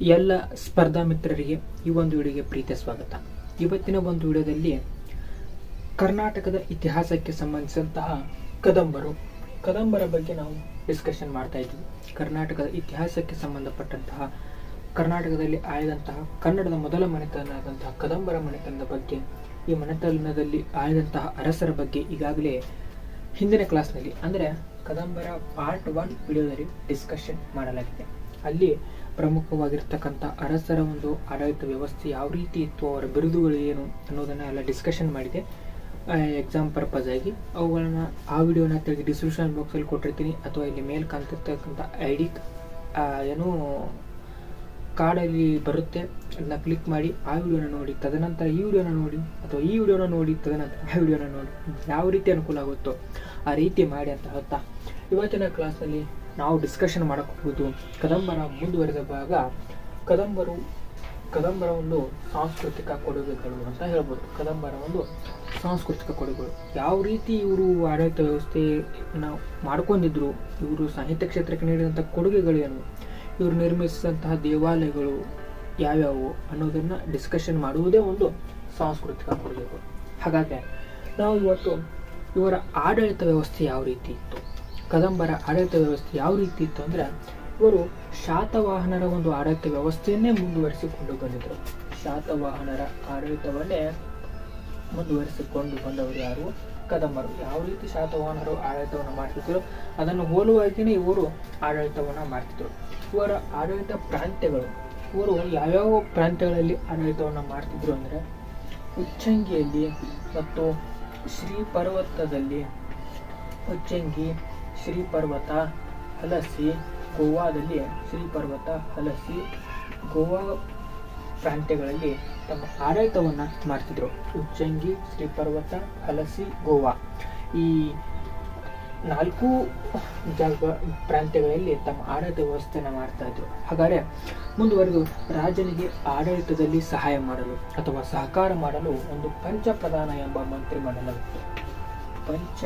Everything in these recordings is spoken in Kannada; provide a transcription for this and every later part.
ಎಲ್ಲ ಸ್ಪರ್ಧಾ ಮಿತ್ರರಿಗೆ ಈ ಒಂದು ವಿಡಿಯೋಗೆ ಪ್ರೀತಿಯ ಸ್ವಾಗತ. ಇವತ್ತಿನ ಒಂದು ವಿಡಿಯೋದಲ್ಲಿ ಕರ್ನಾಟಕದ ಇತಿಹಾಸಕ್ಕೆ ಸಂಬಂಧಿಸಿದಂತಹ ಕದಂಬರು. ಕದಂಬರ ಬಗ್ಗೆ ನಾವು ಡಿಸ್ಕಷನ್ ಮಾಡ್ತಾ ಇದ್ವಿ. ಕರ್ನಾಟಕದ ಇತಿಹಾಸಕ್ಕೆ ಸಂಬಂಧಪಟ್ಟಂತಹ, ಕರ್ನಾಟಕದಲ್ಲಿ ಆಳಿದಂತಹ, ಕನ್ನಡದ ಮೊದಲ ಮನೆತನದಂತಹ ಕದಂಬರ ಮನೆತನದ ಬಗ್ಗೆ, ಈ ಮನೆತನದಲ್ಲಿ ಆಳಿದಂತಹ ಅರಸರ ಬಗ್ಗೆ ಈಗಾಗಲೇ ಹಿಂದಿನ ಕ್ಲಾಸ್ನಲ್ಲಿ ಅಂದರೆ ಕದಂಬರ ಪಾರ್ಟ್ ಒನ್ ವಿಡಿಯೋದಲ್ಲಿ ಡಿಸ್ಕಷನ್ ಮಾಡಲಾಗಿದೆ. ಅಲ್ಲಿ ಪ್ರಮುಖವಾಗಿರ್ತಕ್ಕಂಥ ಅರಸರ ಒಂದು ಆಡಳಿತ ವ್ಯವಸ್ಥೆ ಯಾವ ರೀತಿ ಇತ್ತು, ಅವರ ಬಿರುದುಗಳು ಏನು ಅನ್ನೋದನ್ನು ಎಲ್ಲ ಡಿಸ್ಕಷನ್ ಮಾಡಿದೆ. ಎಕ್ಸಾಮ್ ಪರ್ಪಸ್ ಆಗಿ. ಅವುಗಳನ್ನು ಆ ವಿಡಿಯೋನ ತೆಗೆದು ಡಿಸ್ಕ್ರಿಪ್ಷನ್ ಬಾಕ್ಸಲ್ಲಿ ಕೊಟ್ಟಿರ್ತೀನಿ. ಅಥವಾ ಇಲ್ಲಿ ಮೇಲ್ ಕಾಣ್ತಿರ್ತಕ್ಕಂಥ ಐ ಡಿ ಏನು ಕಾರ್ಡಲ್ಲಿ ಬರುತ್ತೆ. ಅದನ್ನ ಕ್ಲಿಕ್ ಮಾಡಿ, ಆ ವಿಡಿಯೋನ ನೋಡಿ, ತದನಂತರ ಈ ವಿಡಿಯೋನ ನೋಡಿ, ಅಥವಾ ಈ ವಿಡಿಯೋನ ನೋಡಿ, ತದನಂತರ ಆ ವಿಡಿಯೋನ ನೋಡಿ. ಯಾವ ರೀತಿ ಅನುಕೂಲ ಆಗುತ್ತೋ ಆ ರೀತಿ ಮಾಡಿ ಅಂತ ಹೇಳ್ತಾ ಇವತ್ತಿನ ಕ್ಲಾಸ್ನಲ್ಲಿ ನಾವು ಡಿಸ್ಕಷನ್ ಮಾಡಕ್ಕೆ ಕದಂಬರ ಮುಂದುವರೆದ ಭಾಗ ಕದಂಬರು ಕದಂಬರ ಒಂದು ಸಾಂಸ್ಕೃತಿಕ ಕೊಡುಗೆಗಳು ಅಂತ ಹೇಳ್ಬೋದು. ಕದಂಬರ ಒಂದು ಸಾಂಸ್ಕೃತಿಕ ಕೊಡುಗೆಗಳು. ಯಾವ ರೀತಿ ಇವರು ಆಡಳಿತ ವ್ಯವಸ್ಥೆ ನಾವು ಮಾಡ್ಕೊಂಡಿದ್ರು, ಇವರು ಸಾಹಿತ್ಯ ಕ್ಷೇತ್ರಕ್ಕೆ ನೀಡಿದಂಥ ಕೊಡುಗೆಗಳು ಏನು, ಇವರು ನಿರ್ಮಿಸಿದಂತಹ ದೇವಾಲಯಗಳು ಯಾವ್ಯಾವು ಅನ್ನೋದನ್ನ ಡಿಸ್ಕಷನ್ ಮಾಡುವುದೇ ಒಂದು ಸಾಂಸ್ಕೃತಿಕ ಕೊಡುಗೆಗಳು. ಹಾಗಾಗಿ ನಾವು ಇವತ್ತು ಇವರ ಆಡಳಿತ ವ್ಯವಸ್ಥೆ ಯಾವ ರೀತಿ ಇತ್ತು? ಕದಂಬರ ಆಡಳಿತ ವ್ಯವಸ್ಥೆ ಯಾವ ರೀತಿ ಇತ್ತು ಅಂದ್ರೆ ಇವರು ಶಾತವಾಹನರ ಒಂದು ಆಡಳಿತ ವ್ಯವಸ್ಥೆಯನ್ನೇ ಮುಂದುವರಿಸಿಕೊಂಡು ಬಂದಿದ್ದರು ಶಾತವಾಹನರ ಆಡಳಿತವನ್ನೇ ಮುಂದುವರಿಸಿಕೊಂಡು ಬಂದವರು ಯಾರು? ಕದಂಬರು. ಯಾವ ರೀತಿ ಶಾತವಾಹನರು ಆಡಳಿತವನ್ನು ಮಾಡ್ತಿದ್ರು? ಅದನ್ನು ಹೋಲುವಾಗಿಯೇ ಇವರು ಆಡಳಿತವನ್ನು ಮಾಡ್ತಿದ್ರು. ಇವರ ಆಡಳಿತ ಪ್ರಾಂತ್ಯಗಳು, ಇವರು ಯಾವ್ಯಾವ ಪ್ರಾಂತ್ಯಗಳಲ್ಲಿ ಆಡಳಿತವನ್ನು ಮಾಡ್ತಿದ್ರು ಅಂದರೆ ಉಚ್ಚಂಗಿಯಲ್ಲಿ ಮತ್ತು ಶ್ರೀ ಪರ್ವತದಲ್ಲಿ ಉಚ್ಚಂಗಿ ಶ್ರೀ ಪರ್ವತ ಹಲಸಿ ಗೋವಾದಲ್ಲಿ ಶ್ರೀ ಪರ್ವತ ಹಲಸಿ ಗೋವಾ ಪ್ರಾಂತ್ಯಗಳಲ್ಲಿ ತಮ್ಮ ಆಡಳಿತವನ್ನು ಮಾಡ್ತಿದ್ರು. ಉಚ್ಚಂಗಿ ಶ್ರೀ ಪರ್ವತ ಹಲಸಿ, ಗೋವಾ. ಈ ನಾಲ್ಕು ಜಾಗ ಪ್ರಾಂತ್ಯಗಳಲ್ಲಿ ತಮ್ಮ ಆಡಳಿತ ವ್ಯವಸ್ಥೆಯನ್ನು ಮಾಡ್ತಾ ಇದ್ರು. ಹಾಗಾದರೆ ಮುಂದುವರೆದು ರಾಜನಿಗೆ ಆಡಳಿತದಲ್ಲಿ ಸಹಾಯ ಮಾಡಲು ಅಥವಾ ಸಹಕಾರ ಮಾಡಲು ಒಂದು ಪಂಚ ಪ್ರಧಾನ ಎಂಬ ಮಂತ್ರಿಮಂಡಲವಿತ್ತು ಪಂಚ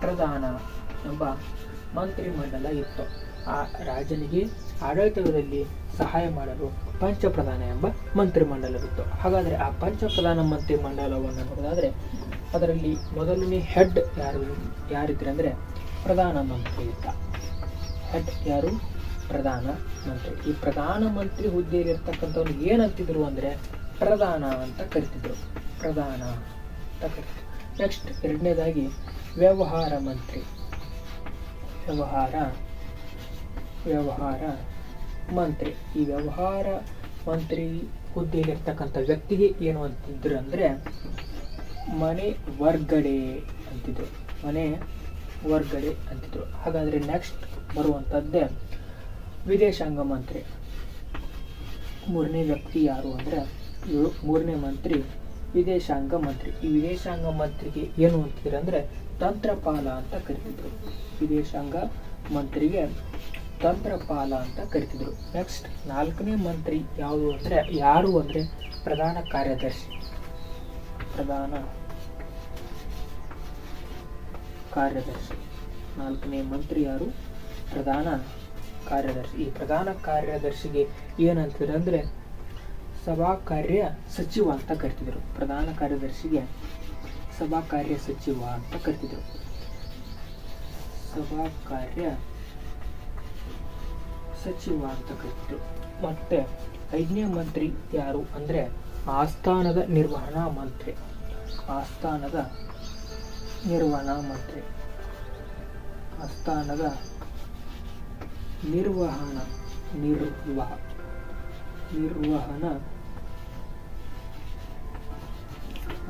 ಪ್ರಧಾನ ಎಂಬ ಮಂತ್ರಿಮಂಡಲ ಇತ್ತು. ಆ ರಾಜನಿಗೆ ಆಡಳಿತದಲ್ಲಿ ಸಹಾಯ ಮಾಡಲು ಪಂಚಪ್ರಧಾನ ಎಂಬ ಮಂತ್ರಿಮಂಡಲವಿತ್ತು ಹಾಗಾದರೆ ಆ ಪಂಚಪ್ರಧಾನ ಮಂತ್ರಿಮಂಡಲವನ್ನು ನೋಡೋದಾದರೆ ಅದರಲ್ಲಿ ಮೊದಲನೇ ಹೆಡ್ ಯಾರು, ಯಾರಿದ್ರೆ ಅಂದರೆ ಪ್ರಧಾನ ಮಂತ್ರಿ ಇದ್ದ. ಹೆಡ್ ಯಾರು? ಪ್ರಧಾನ ಮಂತ್ರಿ. ಈ ಪ್ರಧಾನ ಮಂತ್ರಿ ಹುದ್ದೆಯಲ್ಲಿ ಇರ್ತಕ್ಕಂಥವ್ರು ಏನಂತಿದ್ರು ಅಂದರೆ ಪ್ರಧಾನ ಅಂತ ಕರಿತಿದ್ರು. ಪ್ರಧಾನ ಅಂತ ಕರಿತಿದ್ರು. ನೆಕ್ಸ್ಟ್ ಎರಡನೇದಾಗಿ, ವ್ಯವಹಾರ ಮಂತ್ರಿ. ವ್ಯವಹಾರ ವ್ಯವಹಾರ ಮಂತ್ರಿ. ಈ ವ್ಯವಹಾರ ಮಂತ್ರಿ ಹುದ್ದೆಯಲ್ಲಿರ್ತಕ್ಕಂಥ ವ್ಯಕ್ತಿಗೆ ಏನು ಅಂತಿದ್ರು ಅಂದರೆ, ಮನೆ ವರ್ಗಡೆ ಅಂತಿದ್ರು. ಮನೆ ವರ್ಗಡೆ ಅಂತಿದ್ರು. ಹಾಗಾದರೆ ನೆಕ್ಸ್ಟ್ ಬರುವಂಥದ್ದೇ ವಿದೇಶಾಂಗ ಮಂತ್ರಿ. ಮೂರನೇ ವ್ಯಕ್ತಿ ಯಾರು ಅಂದರೆ ಮೂರನೇ ಮಂತ್ರಿ ವಿದೇಶಾಂಗ ಮಂತ್ರಿ. ಈ ವಿದೇಶಾಂಗ ಮಂತ್ರಿಗೆ ಏನು ಅಂತಿದ್ರು ಅಂದ್ರೆ ತಂತ್ರಪಾಲ ಅಂತ ಕರಿತಿದ್ರು. ವಿದೇಶಾಂಗ ಮಂತ್ರಿಗೆ ತಂತ್ರಪಾಲ ಅಂತ ಕರಿತಿದ್ರು. ನೆಕ್ಸ್ಟ್ ನಾಲ್ಕನೇ ಮಂತ್ರಿ ಯಾವುದು ಅಂದ್ರೆ, ಯಾರು ಅಂದ್ರೆ ಪ್ರಧಾನ ಕಾರ್ಯದರ್ಶಿ. ಪ್ರಧಾನ ಕಾರ್ಯದರ್ಶಿ. ನಾಲ್ಕನೇ ಮಂತ್ರಿ ಯಾರು? ಪ್ರಧಾನ ಕಾರ್ಯದರ್ಶಿ. ಈ ಪ್ರಧಾನ ಕಾರ್ಯದರ್ಶಿಗೆ ಏನಂತಾರೆ ಅಂದರೆ ಸಭಾ ಕಾರ್ಯ ಸಚಿವ ಅಂತ ಕರಿತಿದ್ರು. ಪ್ರಧಾನ ಕಾರ್ಯದರ್ಶಿಗೆ ಸಭಾ ಕಾರ್ಯ ಸಚಿವ ಅಂತ ಕರಿತಿದ್ರು. ಸಭಾ ಕಾರ್ಯ ಸಚಿವ ಅಂತ ಕರಿತಿದ್ರು. ಮತ್ತೆ ಐದನೇ ಮಂತ್ರಿ ಯಾರು ಅಂದ್ರೆ ಆಸ್ಥಾನದ ನಿರ್ವಹಣಾ ಮಂತ್ರಿ. ಆಸ್ಥಾನದ ನಿರ್ವಹಣಾ ಮಂತ್ರಿ. ಆಸ್ಥಾನದ ನಿರ್ವಹಣಾ ನಿರ್ವಹ ನಿರ್ವಹಣ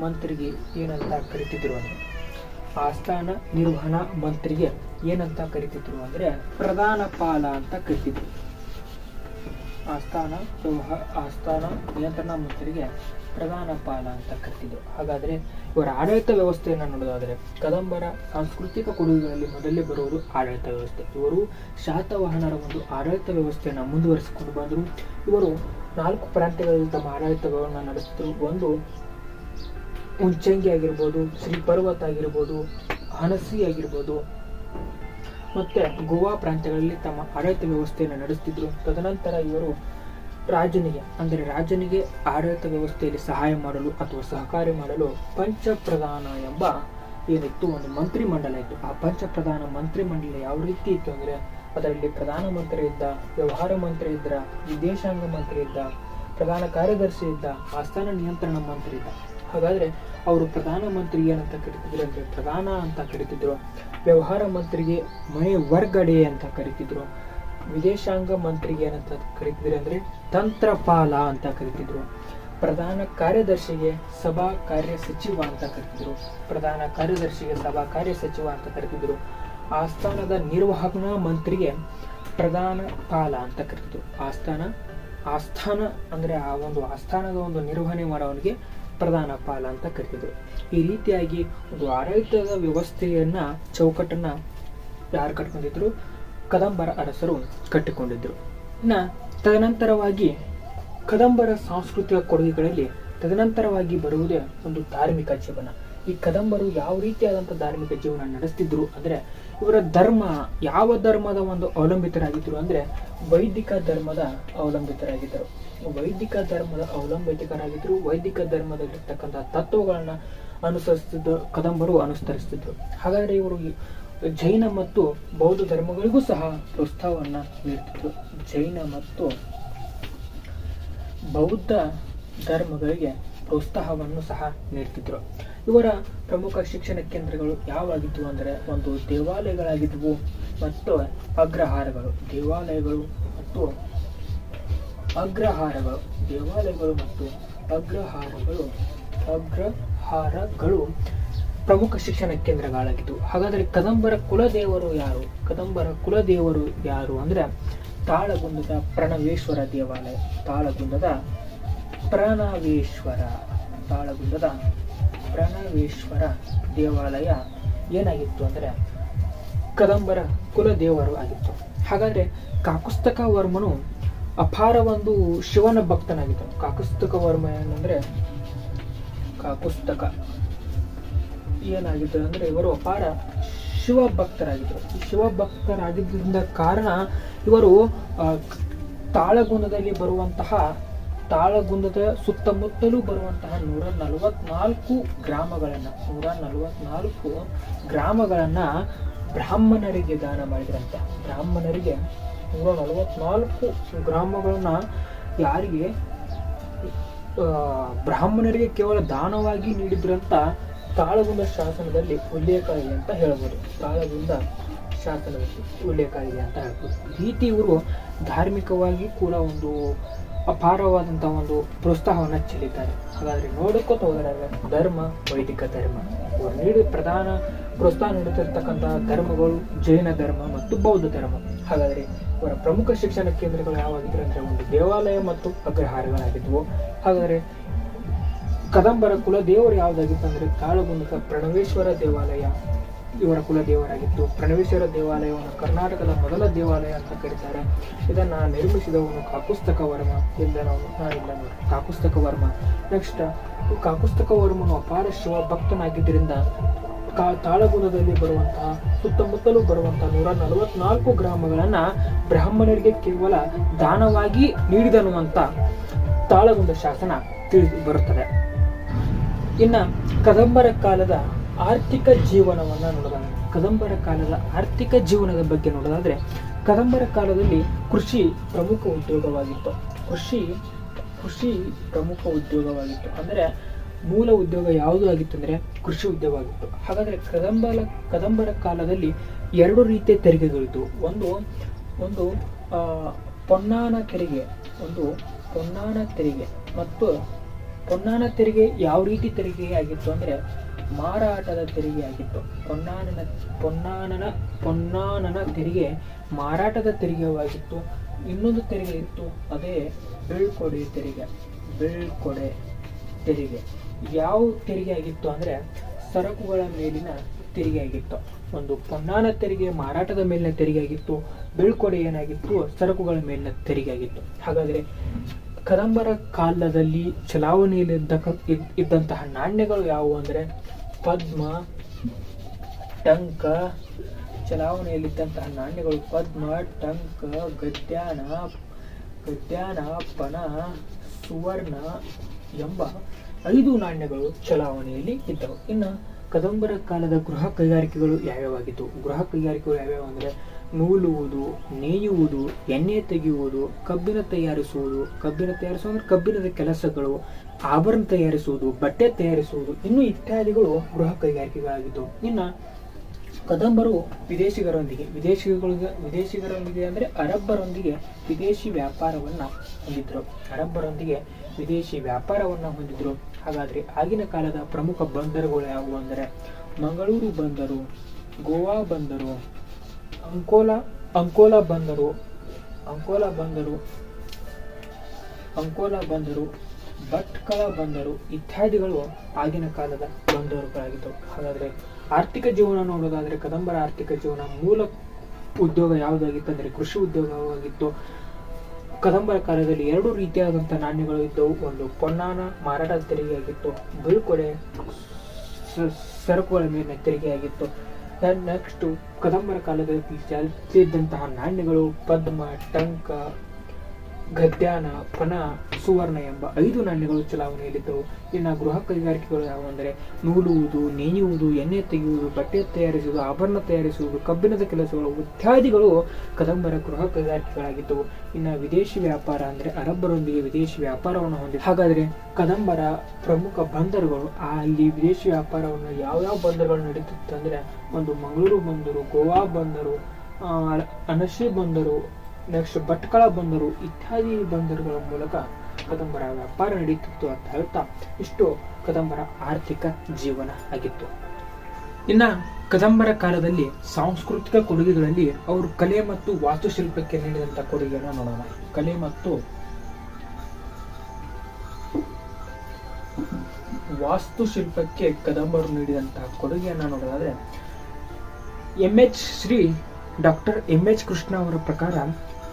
ಮಂತ್ರಿಗೆ ಏನಂತ ಕರಿತಿದ್ರು ಅಂದರೆ ಆಸ್ಥಾನ ನಿರ್ವಹಣಾ ಮಂತ್ರಿಗೆ ಏನಂತ ಕರಿತಿದ್ರು ಅಂದ್ರೆ ಪ್ರಧಾನ ಪಾಲ ಅಂತ ಕರಿತಿದ್ರು. ಆಸ್ಥಾನ ವ್ಯವಹಾರ ಆಸ್ಥಾನ ನಿಯಂತ್ರಣ ಮಂತ್ರಿಗೆ ಪ್ರಧಾನ ಪಾಲ ಅಂತ ಹಾಗಾದರೆ ಇವರ ಆಡಳಿತ ವ್ಯವಸ್ಥೆಯನ್ನು ನೋಡೋದಾದರೆ, ಕದಂಬರ ಸಾಂಸ್ಕೃತಿಕ ಕೊಡುಗೆಗಳಲ್ಲಿ ಮೊದಲೇ ಬರುವುದು ಆಡಳಿತ ವ್ಯವಸ್ಥೆ. ಇವರು ಶಾತವಾಹನರ ಒಂದು ಆಡಳಿತ ವ್ಯವಸ್ಥೆಯನ್ನು ಮುಂದುವರಿಸಿಕೊಂಡು ಬಂದರು. ಇವರು ನಾಲ್ಕು ಪ್ರಾಂತ್ಯಗಳಲ್ಲಿ ತಮ್ಮ ಆಡಳಿತಗಳನ್ನು ನಡೆಸಿದ್ರು. ಒಂದು ಉಂಚಂಗಿ ಆಗಿರ್ಬೋದು, ಶ್ರೀ ಪರ್ವತ ಆಗಿರ್ಬೋದು, ಹನಸಿ ಆಗಿರ್ಬೋದು, ಮತ್ತೆ ಗೋವಾ ಪ್ರಾಂತ್ಯಗಳಲ್ಲಿ ತಮ್ಮ ಆಡಳಿತ ವ್ಯವಸ್ಥೆಯನ್ನು ನಡೆಸ್ತಿದ್ರು. ತದನಂತರ ಇವರು ರಾಜನಿಗೆ, ಅಂದರೆ ರಾಜನಿಗೆ ಆಡಳಿತ ವ್ಯವಸ್ಥೆಯಲ್ಲಿ ಸಹಾಯ ಮಾಡಲು ಅಥವಾ ಸಹಕಾರಿ ಮಾಡಲು ಪಂಚಪ್ರಧಾನ ಎಂಬ ಏನಿತ್ತು, ಒಂದು ಮಂತ್ರಿ ಮಂಡಲ ಇತ್ತು. ಆ ಪಂಚಪ್ರಧಾನ ಮಂತ್ರಿ ಮಂಡಲ ಯಾವ ರೀತಿ ಇತ್ತು ಅಂದ್ರೆ, ಅದರಲ್ಲಿ ಪ್ರಧಾನ ಮಂತ್ರಿ ಇದ್ದ, ವ್ಯವಹಾರ ಮಂತ್ರಿ ಇದ್ರ ವಿದೇಶಾಂಗ ಮಂತ್ರಿ ಇದ್ದ, ಪ್ರಧಾನ ಕಾರ್ಯದರ್ಶಿ ಇದ್ದ, ಆಸ್ಥಾನ ನಿಯಂತ್ರಣ ಮಂತ್ರಿ ಇದ್ದ. ಹಾಗಾದ್ರೆ ಅವರು ಪ್ರಧಾನ ಮಂತ್ರಿ ಏನಂತ ಕರಿತಿದ್ರು ಅಂದ್ರೆ, ಪ್ರಧಾನ ಅಂತ ಕರಿತಿದ್ರು, ವ್ಯವಹಾರ ಮಂತ್ರಿಗೆ ಮನೆ ವರ್ಗಡೆ ಅಂತ ಕರಿತಿದ್ರು. ವಿದೇಶಾಂಗ ಮಂತ್ರಿಗೆ ಏನಂತ ಕರಿತಿದ್ರು ಅಂದರೆ ತಂತ್ರಪಾಲ ಅಂತ ಕರಿತಿದ್ರು. ಪ್ರಧಾನ ಕಾರ್ಯದರ್ಶಿಗೆ ಸಭಾ ಕಾರ್ಯ ಸಚಿವ ಅಂತ ಕರಿತಿದ್ರು. ಪ್ರಧಾನ ಕಾರ್ಯದರ್ಶಿಗೆ ಸಭಾ ಕಾರ್ಯ ಸಚಿವ ಅಂತ ಕರಿತಿದ್ರು. ಆಸ್ಥಾನದ ನಿರ್ವಹಣಾ ಮಂತ್ರಿಗೆ ಪ್ರಧಾನ ಪಾಲ ಅಂತ ಕರಿತಿದ್ರು. ಆಸ್ಥಾನ ಆಸ್ಥಾನ ಅಂದ್ರೆ ಆ ಒಂದು ಆಸ್ಥಾನದ ಒಂದು ನಿರ್ವಹಣೆ ಮಾಡೋವನಿಗೆ ಪ್ರಧಾನ ಪಾಲ ಅಂತ ಕರಿತಿದ್ರು. ಈ ರೀತಿಯಾಗಿ ಒಂದು ಆಡಳಿತದ ವ್ಯವಸ್ಥೆಯನ್ನ, ಚೌಕಟ್ಟನ್ನ ಯಾರು ಕಟ್ಕೊಂಡಿದ್ರು? ಕದಂಬರ ಅರಸರು ಕಟ್ಟಿಕೊಂಡಿದ್ದರು. ಇನ್ನು ತದನಂತರವಾಗಿ ಕದಂಬರ ಸಾಂಸ್ಕೃತಿಕ ಕೊಡುಗೆಗಳಲ್ಲಿ ತದನಂತರವಾಗಿ ಬರುವುದೇ ಒಂದು ಧಾರ್ಮಿಕ ಜೀವನ. ಈ ಕದಂಬರು ಯಾವ ರೀತಿಯಾದಂಥ ಧಾರ್ಮಿಕ ಜೀವನ ನಡೆಸ್ತಿದ್ರು ಅಂದ್ರೆ ಇವರ ಧರ್ಮ ಯಾವ ಧರ್ಮದ ಒಂದು ಅವಲಂಬಿತರಾಗಿದ್ದರು ಅಂದ್ರೆ ವೈದಿಕ ಧರ್ಮದ ಅವಲಂಬಿತರಾಗಿದ್ದರು. ವೈದಿಕ ಧರ್ಮದ ಅವಲಂಬಿತರಾಗಿದ್ದರು, ವೈದಿಕ ಧರ್ಮದಲ್ಲಿರ್ತಕ್ಕಂಥ ತತ್ವಗಳನ್ನು ಅನುಸರಿಸ್ತಿದ್ದ ಕದಂಬರು ಅನುಸರಿಸ್ತಿದ್ರು. ಹಾಗಾದ್ರೆ ಇವರು ಜೈನ ಮತ್ತು ಬೌದ್ಧ ಧರ್ಮಗಳಿಗೂ ಸಹ ಪ್ರೋತ್ಸಾಹವನ್ನ ನೀಡ್ತಿದ್ರು. ಜೈನ ಮತ್ತು ಬೌದ್ಧ ಧರ್ಮಗಳಿಗೆ ಪ್ರೋತ್ಸಾಹವನ್ನು ಸಹ ನೀಡ್ತಿದ್ರು. ಇವರ ಪ್ರಮುಖ ಶಿಕ್ಷಣ ಕೇಂದ್ರಗಳು ಯಾವಾಗಿದ್ವು ಅಂದರೆ ಒಂದು ದೇವಾಲಯಗಳಾಗಿದ್ವು ಮತ್ತು ಅಗ್ರಹಾರಗಳು. ದೇವಾಲಯಗಳು ಮತ್ತು ಅಗ್ರಹಾರಗಳು. ದೇವಾಲಯಗಳು ಮತ್ತು ಅಗ್ರಹಾರಗಳು. ಅಗ್ರಹಾರಗಳು. ಪ್ರಮುಖ ಶಿಕ್ಷಣ ಕೇಂದ್ರಗಳಾಗಿದ್ದವು ಹಾಗಾದರೆ ಕದಂಬರ ಕುಲದೇವರು ಯಾರು? ಕದಂಬರ ಕುಲದೇವರು ಯಾರು ಅಂದರೆ ತಾಳಗುಂದದ ಪ್ರಣವೇಶ್ವರ ದೇವಾಲಯ, ತಾಳಗುಂದದ ಪ್ರಣವೇಶ್ವರ ತಾಳಗುಂದದ ಪ್ರಣವೇಶ್ವರ ದೇವಾಲಯ ಏನಾಗಿತ್ತು ಅಂದರೆ ಕದಂಬರ ಕುಲದೇವರು ಆಗಿತ್ತು. ಹಾಗಾದರೆ ಕಾಕುಸ್ತಕ ವರ್ಮನು ಅಪಾರ ಒಂದು ಶಿವನ ಭಕ್ತನಾಗಿದ್ದನು. ಕಾಕುಸ್ತಕ ವರ್ಮ ಏನಂದರೆ ಕಾಕುಸ್ತಕ. ಏನಾಗಿತ್ತು ಅಂದರೆ ಇವರು ಅಪಾರ ಶಿವಭಕ್ತರಾಗಿದ್ದರು ಈ ಶಿವ ಭಕ್ತರಾಗಿದ್ದರಿಂದ ಕಾರಣ ಇವರು ತಾಳಗುಂದದಲ್ಲಿ ಬರುವಂತಹ, ತಾಳಗುಂದದ ಸುತ್ತಮುತ್ತಲೂ ಬರುವಂತಹ ನೂರ ನಲವತ್ನಾಲ್ಕು ಗ್ರಾಮಗಳನ್ನು, ನೂರ ನಲವತ್ನಾಲ್ಕು ಗ್ರಾಮಗಳನ್ನು ಬ್ರಾಹ್ಮಣರಿಗೆ ದಾನ ಮಾಡಿದ್ರಂತೆ. ಬ್ರಾಹ್ಮಣರಿಗೆ ನೂರ ನಲವತ್ನಾಲ್ಕು ಗ್ರಾಮಗಳನ್ನು ಯಾರಿಗೆ ಬ್ರಾಹ್ಮಣರಿಗೆ ಕೇವಲ ದಾನವಾಗಿ ನೀಡಿದ್ರಂತ ತಾಳಗುಂದ ಶಾಸನದಲ್ಲಿ ಉಲ್ಲೇಖ ಇದೆ ಅಂತ ಹೇಳ್ಬೋದು. ತಾಳಗುಂದ ಶಾಸನದಲ್ಲಿ ಉಲ್ಲೇಖ ಇದೆ ಅಂತ ಹೇಳ್ಬೋದು. ರೀತಿ ಇವರು ಧಾರ್ಮಿಕವಾಗಿ ಕೂಡ ಒಂದು ಅಪಾರವಾದಂಥ ಒಂದು ಪ್ರೋತ್ಸಾಹವನ್ನು ಚೆಲ್ಲಿದ್ದಾರೆ ಹಾಗಾದ್ರೆ ನೋಡೋಕ್ಕೂ ಹೋದರೆ ಧರ್ಮ, ವೈದಿಕ ಧರ್ಮ. ಅವರು ನೀಡಿ ಪ್ರಧಾನ ಪ್ರೋತ್ಸಾಹ ನೀಡುತ್ತಿರ್ತಕ್ಕಂಥ ಧರ್ಮಗಳು ಜೈನ ಧರ್ಮ ಮತ್ತು ಬೌದ್ಧ ಧರ್ಮ. ಹಾಗಾದರೆ ಅವರ ಪ್ರಮುಖ ಶಿಕ್ಷಣ ಕೇಂದ್ರಗಳು ಯಾವಾಗಿದ್ರು ಅಂದರೆ ಒಂದು ದೇವಾಲಯ ಮತ್ತು ಅಗ್ರಹಾರಗಳಾಗಿದ್ವು. ಹಾಗಾದ್ರೆ ಕದಂಬರ ಕುಲ ದೇವರು ಯಾವುದಾಗಿತ್ತು ಅಂದ್ರೆ ತಾಳಗುಂದದ ಪ್ರಣವೇಶ್ವರ ದೇವಾಲಯ, ಇವರ ಕುಲ ದೇವರಾಗಿತ್ತು ಪ್ರಣವೇಶ್ವರ ದೇವಾಲಯವನ್ನು ಕರ್ನಾಟಕದ ಮೊದಲ ದೇವಾಲಯ ಅಂತ ಕರೀತಾರೆ. ಇದನ್ನು ನಿರ್ಮಿಸಿದವನು ಕಾಕುಸ್ತಕ ವರ್ಮ ಎಂದ ನಾವು ಇಲ್ಲ ಕಾಕುಸ್ತಕ ವರ್ಮ ನೆಕ್ಸ್ಟ್ ಕಾಕುಸ್ತಕ ವರ್ಮನು ಅಪಾರ ಶಿವ ಭಕ್ತನಾಗಿದ್ದರಿಂದ ಕಾ ತಾಳಗುಂದದಲ್ಲಿ ಬರುವಂತಹ, ಸುತ್ತಮುತ್ತಲೂ ಬರುವಂತಹ ನೂರ ನಲವತ್ನಾಲ್ಕು ಗ್ರಾಮಗಳನ್ನು ಬ್ರಾಹ್ಮಣರಿಗೆ ಕೇವಲ ದಾನವಾಗಿ ನೀಡಿದನು ಅಂತ ತಾಳಗುಂದ ಶಾಸನ ತಿಳಿದು ಬರುತ್ತದೆ. ಇನ್ನ ಕದಂಬರ ಕಾಲದ ಆರ್ಥಿಕ ಜೀವನವನ್ನ ನೋಡೋದಾದ್ರೆ ಕದಂಬರ ಕಾಲದ ಆರ್ಥಿಕ ಜೀವನದ ಬಗ್ಗೆ ನೋಡೋದಾದ್ರೆ, ಕದಂಬರ ಕಾಲದಲ್ಲಿ ಕೃಷಿ ಪ್ರಮುಖ ಉದ್ಯೋಗವಾಗಿತ್ತು. ಕೃಷಿ ಕೃಷಿ ಪ್ರಮುಖ ಉದ್ಯೋಗವಾಗಿತ್ತು. ಅಂದ್ರೆ ಮೂಲ ಉದ್ಯೋಗ ಯಾವುದು ಆಗಿತ್ತು ಅಂದ್ರೆ ಕೃಷಿ ಉದ್ಯೋಗವಾಗಿತ್ತು ಹಾಗಾದ್ರೆ ಕದಂಬರ ಕದಂಬರ ಕಾಲದಲ್ಲಿ ಎರಡು ರೀತಿಯ ತೆರಿಗೆಗಳಿತ್ತು ಒಂದು ಒಂದು ಪೊನ್ನಾನ ತೆರಿಗೆ, ಒಂದು ಪೊನ್ನಾನ ತೆರಿಗೆ ಮತ್ತು ಪೊನ್ನಾನ ತೆರಿಗೆ ಯಾವ ರೀತಿ ತೆರಿಗೆ ಆಗಿತ್ತು ಅಂದರೆ ಮಾರಾಟದ ತೆರಿಗೆ ಆಗಿತ್ತು. ಪೊನ್ನಾನನ ಪೊನ್ನಾನನ ಪೊನ್ನಾನನ ತೆರಿಗೆ ಮಾರಾಟದ ತೆರಿಗೆವಾಗಿತ್ತು. ಇನ್ನೊಂದು ತೆರಿಗೆ ಇತ್ತು, ಅದೇ ಬೀಳ್ಕೊಡೆ ತೆರಿಗೆ ಬೀಳ್ಕೊಡೆ ತೆರಿಗೆ. ಯಾವ ತೆರಿಗೆ ಆಗಿತ್ತು ಅಂದರೆ ಸರಕುಗಳ ಮೇಲಿನ ತೆರಿಗೆ ಆಗಿತ್ತು. ಒಂದು ಪೊನ್ನಾನ ತೆರಿಗೆ ಮಾರಾಟದ ಮೇಲಿನ ತೆರಿಗೆ ಆಗಿತ್ತು, ಬೀಳ್ಕೊಡೆ ಏನಾಗಿತ್ತು, ಸರಕುಗಳ ಮೇಲಿನ ತೆರಿಗೆ ಆಗಿತ್ತು. ಹಾಗಾದ್ರೆ ಕದಂಬರ ಕಾಲದಲ್ಲಿ ಚಲಾವಣೆಯಲ್ಲಿದ್ದ ಇದ್- ಇದ್ದಂತಹ ನಾಣ್ಯಗಳು ಯಾವುವು ಅಂದರೆ ಪದ್ಮ, ಟಂಕ ಚಲಾವಣೆಯಲ್ಲಿದ್ದಂತಹ ನಾಣ್ಯಗಳು ಪದ್ಮ, ಟಂಕ, ಗದ್ಯಾನ ಗದ್ಯಾನ ಪಣ ಸುವರ್ಣ ಎಂಬ ಐದು ನಾಣ್ಯಗಳು ಚಲಾವಣೆಯಲ್ಲಿ ಇದ್ದವು. ಇನ್ನು ಕದಂಬರ ಕಾಲದ ಗೃಹ ಕೈಗಾರಿಕೆಗಳು ಯಾವ್ಯಾವಾಗಿತ್ತು ಗೃಹ ಕೈಗಾರಿಕೆಗಳು ಯಾವ್ಯಾವ ಅಂದರೆ ನೂಲುವುದು, ನೇಯುವುದು, ಎಣ್ಣೆ ತೆಗೆಯುವುದು, ಕಬ್ಬಿನ ತಯಾರಿಸುವುದು, ಕಬ್ಬಿನ ತಯಾರಿಸುವ ಅಂದರೆ ಕಬ್ಬಿಣದ ಕೆಲಸಗಳು, ಆಭರಣ ತಯಾರಿಸುವುದು, ಬಟ್ಟೆ ತಯಾರಿಸುವುದು, ಇನ್ನು ಇತ್ಯಾದಿಗಳು ಗೃಹ ಕೈಗಾರಿಕೆಗಳಾಗಿದ್ದವು. ಇನ್ನು ಕದಂಬರು ವಿದೇಶಿಗರೊಂದಿಗೆ ವಿದೇಶಿಗಳ ವಿದೇಶಿಗರೊಂದಿಗೆ ಅಂದರೆ ಅರಬ್ಬರೊಂದಿಗೆ ವಿದೇಶಿ ವ್ಯಾಪಾರವನ್ನು ಹೊಂದಿದ್ದರು ಅರಬ್ಬರೊಂದಿಗೆ ವಿದೇಶಿ ವ್ಯಾಪಾರವನ್ನು ಹೊಂದಿದ್ದರು ಹಾಗಾದರೆ ಆಗಿನ ಕಾಲದ ಪ್ರಮುಖ ಬಂದರುಗಳು ಯಾವುವು ಅಂದರೆ ಮಂಗಳೂರು ಬಂದರು, ಗೋವಾ ಬಂದರು ಅಂಕೋಲಾ ಅಂಕೋಲಾ ಬಂದರು ಅಂಕೋಲಾ ಬಂದರು ಅಂಕೋಲಾ ಬಂದರು ಭಟ್ಕಳ ಬಂದರು ಇತ್ಯಾದಿಗಳು ಆಗಿನ ಕಾಲದ ಬಂದರುಗಳಾಗಿದ್ದವು. ಹಾಗಾದ್ರೆ ಆರ್ಥಿಕ ಜೀವನ ನೋಡೋದಾದ್ರೆ ಕದಂಬರ ಆರ್ಥಿಕ ಜೀವನ ಮೂಲ ಉದ್ಯೋಗ ಯಾವುದಾಗಿತ್ತು ಅಂದ್ರೆ ಕೃಷಿ ಉದ್ಯೋಗವಾಗಿತ್ತು. ಕದಂಬರ ಕಾಲದಲ್ಲಿ ಎರಡು ರೀತಿಯಾದಂತಹ ನಾಣ್ಯಗಳು ಇದ್ದವು. ಒಂದು ಪೊನ್ನಾನ ಮಾರಾಟ ತೆರಿಗೆಯಾಗಿತ್ತು. ಬೀಳ್ಕೊಡೆ ಸರಕುಗಳ ಮೇಲಿನ ತೆರಿಗೆಯಾಗಿತ್ತು. ನೆಕ್ಸ್ಟ್ ಕದಂಬರ ಕಾಲದಲ್ಲಿ ಚಾಲ್ತಿದ್ದಂತಹ ನಾಣ್ಯಗಳು ಪದ್ಮ ಟಂಕ ಗದ್ಯಾನ, ಪನ, ಸುವರ್ಣ ಎಂಬ ಐದು ನಾಣ್ಯಗಳು ಚಲಾವಣೆಯಲ್ಲಿದ್ದವು. ಇನ್ನು ಗೃಹ ಕೈಗಾರಿಕೆಗಳು ಯಾವುವೆಂದರೆ ನೂಲುವುದು, ನೇಯುವುದು, ಎಣ್ಣೆ ತೆಗೆಯುವುದು, ಬಟ್ಟೆ ತಯಾರಿಸುವುದು, ಆಭರಣ ತಯಾರಿಸುವುದು, ಕಬ್ಬಿಣದ ಕೆಲಸಗಳು ಇತ್ಯಾದಿಗಳು ಕದಂಬರ ಗೃಹ ಕೈಗಾರಿಕೆಗಳಾಗಿದ್ದವು. ಇನ್ನು ವಿದೇಶಿ ವ್ಯಾಪಾರ ಅಂದರೆ ಅರಬ್ಬರೊಂದಿಗೆ ವಿದೇಶಿ ವ್ಯಾಪಾರವನ್ನು ಹೊಂದಿದೆ. ಹಾಗಾದರೆ ಕದಂಬರ ಪ್ರಮುಖ ಬಂದರುಗಳು ಅಲ್ಲಿ ವಿದೇಶಿ ವ್ಯಾಪಾರವನ್ನು ಯಾವ್ಯಾವ ಬಂದರುಗಳು ನಡೀತಿತ್ತು ಅಂದರೆ ಒಂದು ಮಂಗಳೂರು ಬಂದರು, ಗೋವಾ ಬಂದರು ಅನಶಿ ಬಂದರು ನೆಕ್ಸ್ಟ್ ಭಟ್ಕಳ ಬಂದರು. ಇತ್ಯಾದಿ ಬಂದರುಗಳ ಮೂಲಕ ಕದಂಬರ ವ್ಯಾಪಾರ ನಡೀತಿತ್ತು ಅಂತ ಹೇಳ್ತಾ ಇಷ್ಟು ಕದಂಬರ ಆರ್ಥಿಕ ಜೀವನ ಆಗಿತ್ತು. ಇನ್ನ ಕದಂಬರ ಕಾಲದಲ್ಲಿ ಸಾಂಸ್ಕೃತಿಕ ಕೊಡುಗೆಗಳಲ್ಲಿ ಅವರು ಕಲೆ ಮತ್ತು ವಾಸ್ತುಶಿಲ್ಪಕ್ಕೆ ನೀಡಿದಂತ ಕೊಡುಗೆಯನ್ನು ನೋಡೋಣ. ಕಲೆ ಮತ್ತು ವಾಸ್ತುಶಿಲ್ಪಕ್ಕೆ ಕದಂಬರು ನೀಡಿದಂತಹ ಕೊಡುಗೆಯನ್ನು ನೋಡೋದಾದ್ರೆ M H Shri doctor M H Krishna ಅವರ ಪ್ರಕಾರ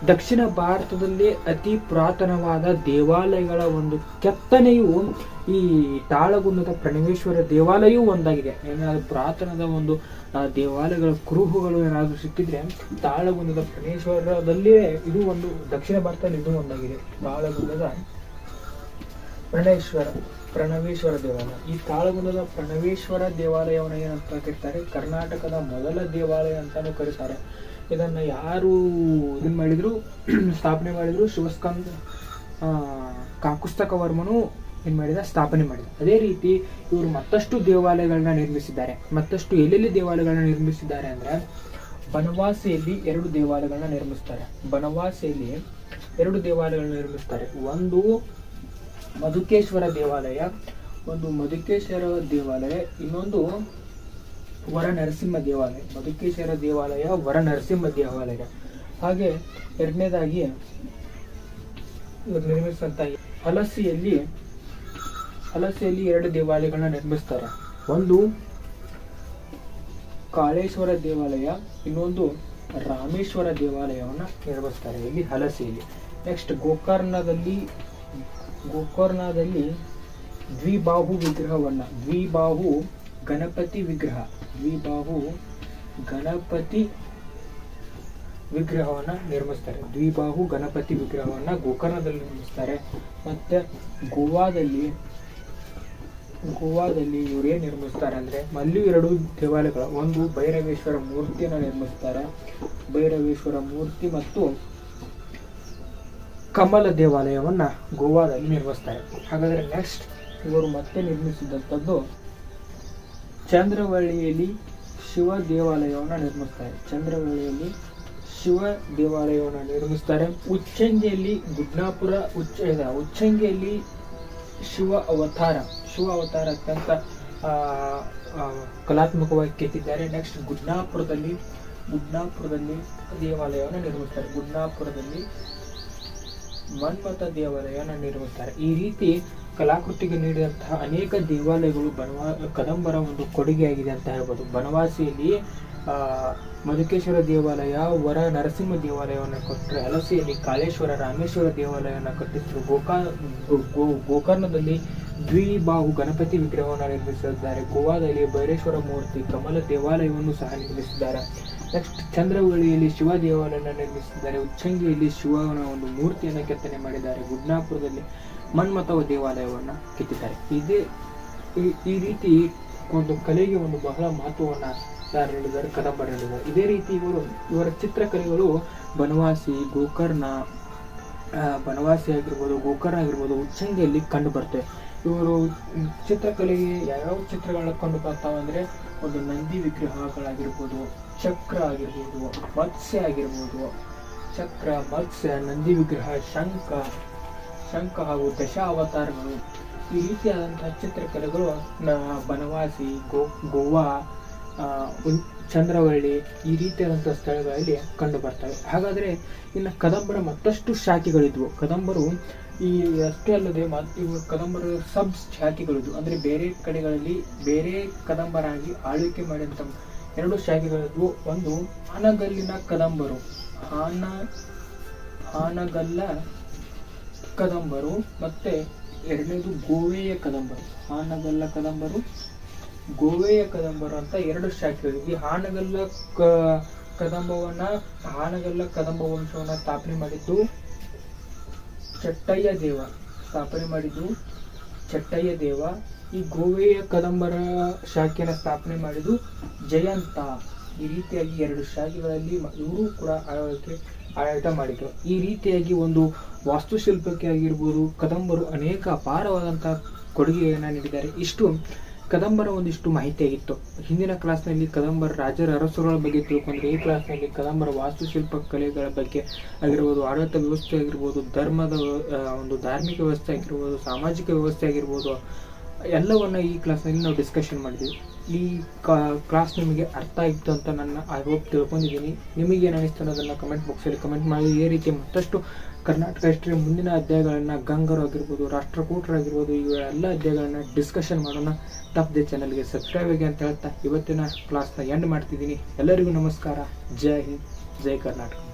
ದಕ್ಷಿಣ ಭಾರತದಲ್ಲಿ ಅತಿ ಪುರಾತನವಾದ ದೇವಾಲಯಗಳ ಒಂದು ಕೆತ್ತನೆಯು ಈ ತಾಳಗುಂದದ ಪ್ರಣವೇಶ್ವರ ದೇವಾಲಯವೂ ಒಂದಾಗಿದೆ. ಏನಾದರೂ ಪುರಾತನದ ಒಂದು ದೇವಾಲಯಗಳ ಕುರುಹುಗಳು ಏನಾದರೂ ಸಿಕ್ಕಿದ್ರೆ ತಾಳಗುಂದದ ಪ್ರಣೇಶ್ವರದಲ್ಲಿಯೇ ಇದು ಒಂದು ದಕ್ಷಿಣ ಭಾರತದಲ್ಲಿ ಇದು ಒಂದಾಗಿದೆ. ತಾಳಗುಂದದ ಪ್ರಣೇಶ್ವರ ಪ್ರಣವೇಶ್ವರ ದೇವಾಲಯ. ಈ ತಾಳಗುಂದದ ಪ್ರಣವೇಶ್ವರ ದೇವಾಲಯವನ್ನು ಏನಂತ ಕರೀತಾರೆ? ಕರ್ನಾಟಕದ ಮೊದಲ ದೇವಾಲಯ ಅಂತಾನು ಕರೀತಾರೆ. ಇದನ್ನ ಯಾರು ಇದನ್ನ ಮಾಡಿದ್ರು? ಸ್ಥಾಪನೆ ಮಾಡಿದ್ರು? ಶಿವಸ್ಕಂದ ಕಾಕುಸ್ತಕ ವರ್ಮನು ಏನ್ ಮಾಡಿದ? ಸ್ಥಾಪನೆ ಮಾಡಿದ. ಅದೇ ರೀತಿ ಇವರು ಮತ್ತಷ್ಟು ದೇವಾಲಯಗಳನ್ನ ನಿರ್ಮಿಸಿದ್ದಾರೆ. ಮತ್ತಷ್ಟು ಎಲ್ಲೆಲ್ಲಿ ದೇವಾಲಯಗಳನ್ನ ನಿರ್ಮಿಸಿದ್ದಾರೆ ಅಂದ್ರೆ, ಬನವಾಸಿಯಲ್ಲಿ ಎರಡು ದೇವಾಲಯಗಳನ್ನ ನಿರ್ಮಿಸ್ತಾರೆ. ಬನವಾಸಿಯಲ್ಲಿ ಎರಡು ದೇವಾಲಯಗಳನ್ನ ನಿರ್ಮಿಸ್ತಾರೆ. ಒಂದು ಮಧುಕೇಶ್ವರ ದೇವಾಲಯ, ಒಂದು ಮಧುಕೇಶ್ವರ ದೇವಾಲಯ, ಇನ್ನೊಂದು ವರ ನರಸಿಂಹ ದೇವಾಲಯ, ಬದುಕೇಶ್ವರ ದೇವಾಲಯ ವರ ನರಸಿಂಹ ದೇವಾಲಯ. ಹಾಗೆ ಎರಡನೇದಾಗಿ ಇವರು ಹಲಸಿಯಲ್ಲಿ ಹಲಸಿಯಲ್ಲಿ ಎರಡು ದೇವಾಲಯಗಳನ್ನ ನಿರ್ಮಿಸ್ತಾರೆ. ಒಂದು ಕಾಳೇಶ್ವರ ದೇವಾಲಯ, ಇನ್ನೊಂದು ರಾಮೇಶ್ವರ ದೇವಾಲಯವನ್ನ ನಿರ್ಮಿಸ್ತಾರೆ ಇಲ್ಲಿ ಹಲಸಿಯಲ್ಲಿ. ನೆಕ್ಸ್ಟ್ ಗೋಕರ್ಣದಲ್ಲಿ ಗೋಕರ್ಣದಲ್ಲಿ ದ್ವಿಬಾಹು ವಿಗ್ರಹವನ್ನ, ದ್ವಿಬಾಹು ಗಣಪತಿ ವಿಗ್ರಹ. ದ್ವಿಬಾಹು ಗಣಪತಿ ವಿಗ್ರಹವನ್ನ ನಿರ್ಮಿಸ್ತಾರೆ. ದ್ವಿಬಾಹು ಗಣಪತಿ ವಿಗ್ರಹವನ್ನ ಗೋಕರ್ಣದಲ್ಲಿ ನಿರ್ಮಿಸ್ತಾರೆ. ಮತ್ತೆ ಗೋವಾದಲ್ಲಿ ಗೋವಾದಲ್ಲಿ ಇವ್ರು ಏನು ನಿರ್ಮಿಸ್ತಾರೆ ಅಂದ್ರೆ ಅಲ್ಲೂ ಎರಡು ದೇವಾಲಯಗಳು. ಒಂದು ಭೈರವೇಶ್ವರ ಮೂರ್ತಿಯನ್ನ ನಿರ್ಮಿಸ್ತಾರೆ. ಭೈರವೇಶ್ವರ ಮೂರ್ತಿ ಮತ್ತು ಕಮಲ ದೇವಾಲಯವನ್ನ ಗೋವಾದಲ್ಲಿ ನಿರ್ಮಿಸ್ತಾರೆ. ಹಾಗಾದ್ರೆ ನೆಕ್ಸ್ಟ್ ಇವರು ಮತ್ತೆ ನಿರ್ಮಿಸಿದಂಥದ್ದು ಚಂದ್ರವಳ್ಳಿಯಲ್ಲಿ ಶಿವ ದೇವಾಲಯವನ್ನು ನಿರ್ಮಿಸ್ತಾರೆ. ಚಂದ್ರವಳ್ಳಿಯಲ್ಲಿ ಶಿವ ದೇವಾಲಯವನ್ನು ನಿರ್ಮಿಸ್ತಾರೆ. ಉಚ್ಚಂಗಿಯಲ್ಲಿ ಗುಡ್ನಾಪುರ ಉಚ್ಚ ಉಚ್ಚಂಗಿಯಲ್ಲಿ ಶಿವ ಅವತಾರ. ಶಿವ ಅವತಾರ ಅತ್ಯಂತ ಕಲಾತ್ಮಕವಾಗಿ ಕೆತ್ತಿದ್ದಾರೆ ನೆಕ್ಸ್ಟ್ ಗುಡ್ನಾಪುರದಲ್ಲಿ ಗುಡ್ನಾಪುರದಲ್ಲಿ ದೇವಾಲಯವನ್ನು ನಿರ್ಮಿಸ್ತಾರೆ. ಗುಡ್ನಾಪುರದಲ್ಲಿ ಮನ್ಮಥ ದೇವಾಲಯನ ನಿರ್ಮಿಸ್ತಾರೆ ಈ ರೀತಿ ಕಲಾಕೃತಿಗೆ ನೀಡಿದಂತಹ ಅನೇಕ ದೇವಾಲಯಗಳು ಬನವಾ, ಕದಂಬರ ಒಂದು ಕೊಡುಗೆಯಾಗಿದೆ ಅಂತ ಹೇಳ್ಬೋದು. ಬನವಾಸಿಯಲ್ಲಿ ಮಧುಕೇಶ್ವರ ದೇವಾಲಯ, ವರ ನರಸಿಂಹ ದೇವಾಲಯವನ್ನು ಕೊಟ್ಟರೆ, ಹಲಸಿಯಲ್ಲಿ ಕಾಳೇಶ್ವರ, ರಾಮೇಶ್ವರ ದೇವಾಲಯವನ್ನು ಕಟ್ಟಿಸಿದ್ರು ಗೋಕಾ ಗೋಕರ್ಣದಲ್ಲಿ ದ್ವಿಬಾಹು ಗಣಪತಿ ವಿಗ್ರಹವನ್ನು ನಿರ್ಮಿಸಿದ್ದಾರೆ. ಗೋವಾದಲ್ಲಿ ಭೈರೇಶ್ವರ ಮೂರ್ತಿ, ಕಮಲ ದೇವಾಲಯವನ್ನು ಸಹ ನಿರ್ಮಿಸಿದ್ದಾರೆ. ನೆಕ್ಸ್ಟ್ ಚಂದ್ರವಳ್ಳಿಯಲ್ಲಿ ಶಿವ ದೇವಾಲಯವನ್ನು ನಿರ್ಮಿಸಿದ್ದಾರೆ. ಉಚ್ಚಂಗಿಯಲ್ಲಿ ಶಿವನ ಒಂದು ಮೂರ್ತಿಯನ್ನು ಕೆತ್ತನೆ ಮಾಡಿದ್ದಾರೆ. ಗುಡ್ನಾಪುರದಲ್ಲಿ ಮನ್ಮಥವ ದೇವಾಲಯವನ್ನು ಕೆತ್ತಿದ್ದಾರೆ. ಇದೇ, ಈ- ರೀತಿ ಒಂದು ಕಲೆಗೆ ಒಂದು ಬಹಳ ಮಹತ್ವವನ್ನು ಯಾರು ನೀಡಿದ್ದಾರೆ ಕದಂಬರು ಇದೇ ರೀತಿ ಇವರು, ಇವರ ಚಿತ್ರಕಲೆಗಳು ಬನವಾಸಿ, ಗೋಕರ್ಣ ಬನವಾಸಿ ಆಗಿರ್ಬೋದು, ಗೋಕರ್ಣ ಆಗಿರ್ಬೋದು, ಉಚ್ಚಂಗಿಯಲ್ಲಿ ಕಂಡು ಬರ್ತವೆ. ಇವರು ಚಿತ್ರಕಲೆಗೆ ಯಾವ್ಯಾವ ಚಿತ್ರಗಳನ್ನ ಕಂಡು ಬರ್ತಾವೆ ಅಂದ್ರೆ ಒಂದು ನಂದಿ ವಿಗ್ರಹಗಳಾಗಿರ್ಬೋದು, ಚಕ್ರ ಆಗಿರ್ಬೋದು, ಮತ್ಸ್ಯ ಆಗಿರ್ಬೋದು. ಚಕ್ರ, ಮತ್ಸ್ಯ, ನಂದಿ ವಿಗ್ರಹ, ಶಂಖ ಶಂಖ ಹಾಗೂ ದಶ ಅವತಾರಗಳು ಈ ರೀತಿಯಾದಂತಹ ಚಿತ್ರಕಲೆಗಳು ಬನವಾಸಿ, ಗೋ, ಗೋವಾ ಚಂದ್ರವಳ್ಳಿ ಈ ರೀತಿಯಾದಂಥ ಸ್ಥಳಗಳಲ್ಲಿ ಕಂಡು ಬರ್ತವೆ. ಹಾಗಾದ್ರೆ ಇನ್ನು ಕದಂಬರ ಮತ್ತಷ್ಟು ಶಾಖೆಗಳಿದ್ವು. ಕದಂಬರು ಈ ಅಷ್ಟೇ ಅಲ್ಲದೆ ಇವು ಕದಂಬರ ಸಬ್ ಶಾಖೆಗಳದ್ದು. ಅಂದರೆ ಬೇರೆ ಕಡೆಗಳಲ್ಲಿ ಬೇರೆ ಕದಂಬರಾಗಿ ಆಳ್ವಿಕೆ ಮಾಡಿದಂಥ ಎರಡು ಶಾಖೆಗಳದ್ದು. ಒಂದು ಹಾನಗಲ್ಲಿನ ಕದಂಬರು. ಹಾನ, ಹಾನಗಲ್ಲ ಕದಂಬರು. ಮತ್ತು ಎರಡನೇದು ಗೋವೆಯ ಕದಂಬರು. ಹಾನಗಲ್ಲ ಕದಂಬರು, ಗೋವೆಯ ಕದಂಬರು ಅಂತ ಎರಡು ಶಾಖೆಗಳು. ಈ ಹಾನಗಲ್ಲ ಕದಂಬವನ್ನ ಹಾನಗಲ್ಲ ಕದಂಬ ವಂಶವನ್ನು ಸ್ಥಾಪನೆ ಮಾಡಿದ್ದು ಚಟ್ಟಯ್ಯ ದೇವ. ಸ್ಥಾಪನೆ ಮಾಡಿದ್ದು ಚಟ್ಟಯ್ಯ ದೇವ. ಈ ಗೋವೆಯ ಕದಂಬರ ಶಾಖೆಯನ್ನು ಸ್ಥಾಪನೆ ಮಾಡಿದ್ದು ಜಯಂತ. ಈ ರೀತಿಯಾಗಿ ಎರಡು ಶಾಖೆಗಳಲ್ಲಿ ಇವರು ಕೂಡ ಆಳ್ವಿಕೆ ಆಡಳಿತ ಮಾಡಿದ್ರು. ಈ ರೀತಿಯಾಗಿ ಒಂದು ವಾಸ್ತುಶಿಲ್ಪಕ್ಕೆ ಆಗಿರ್ಬೋದು, ಕದಂಬರು ಅನೇಕ ಅಪಾರವಾದಂತಹ ಕೊಡುಗೆಯನ್ನು ನೀಡಿದ್ದಾರೆ. ಇಷ್ಟು. ಕದಂಬರ ಒಂದಿಷ್ಟು ಮಾಹಿತಿಯಾಗಿತ್ತು ಹಿಂದಿನ ಕ್ಲಾಸ್ನಲ್ಲಿ ಕದಂಬರ ರಾಜರ ಅರಸುಗಳ ಬಗ್ಗೆ ತಿಳ್ಕೊಂಡ್ರೆ ಈ ಕ್ಲಾಸ್ನಲ್ಲಿ ಕದಂಬರ ವಾಸ್ತುಶಿಲ್ಪ ಕಲೆಗಳ ಬಗ್ಗೆ ಆಗಿರ್ಬೋದು, ಆಡಳಿತ ವ್ಯವಸ್ಥೆ ಆಗಿರ್ಬೋದು, ಧರ್ಮದ ಒಂದು ಧಾರ್ಮಿಕ ವ್ಯವಸ್ಥೆ ಆಗಿರ್ಬೋದು, ಸಾಮಾಜಿಕ ವ್ಯವಸ್ಥೆ ಆಗಿರ್ಬೋದು, ಎಲ್ಲವನ್ನು ಈ ಕ್ಲಾಸ್ನಲ್ಲಿ ನಾವು ಡಿಸ್ಕಷನ್ ಮಾಡಿದ್ವಿ. ಈ ಕ್ಲಾಸ್ ನಿಮಗೆ ಅರ್ಥ ಆಯಿತು ಅಂತ ನನ್ನ ಐ ಹೋಪ್ ತಿಳ್ಕೊಂಡಿದ್ದೀನಿ. ನಿಮಗೆ ಏನು ಅನಿಸ್ತು ಅನ್ನೋದನ್ನು ಕಮೆಂಟ್ ಬಾಕ್ಸಲ್ಲಿ ಕಮೆಂಟ್ ಮಾಡಿ. ಈ ರೀತಿ ಮತ್ತಷ್ಟು ಕರ್ನಾಟಕ ಹಿಸ್ಟ್ರಿ ಮುಂದಿನ ಅಧ್ಯಾಯಗಳನ್ನು ಗಂಗರು ಆಗಿರ್ಬೋದು ರಾಷ್ಟ್ರಕೂಟರಾಗಿರ್ಬೋದು ಇವೆಲ್ಲ ಅಧ್ಯಾಯಗಳನ್ನು ಡಿಸ್ಕಷನ್ ಮಾಡೋಣ. ತಪ್ಪದೆ ಚಾನಲ್ಗೆ ಸಬ್ಸ್ಕ್ರೈಬ್ ಆಗಿ ಅಂತ ಹೇಳ್ತಾ ಇವತ್ತಿನ ಕ್ಲಾಸ್ನ ಎಂಡ್ ಮಾಡ್ತಿದ್ದೀನಿ. ಎಲ್ಲರಿಗೂ ನಮಸ್ಕಾರ. ಜೈ ಹಿಂದ್, ಜೈ ಕರ್ನಾಟಕ.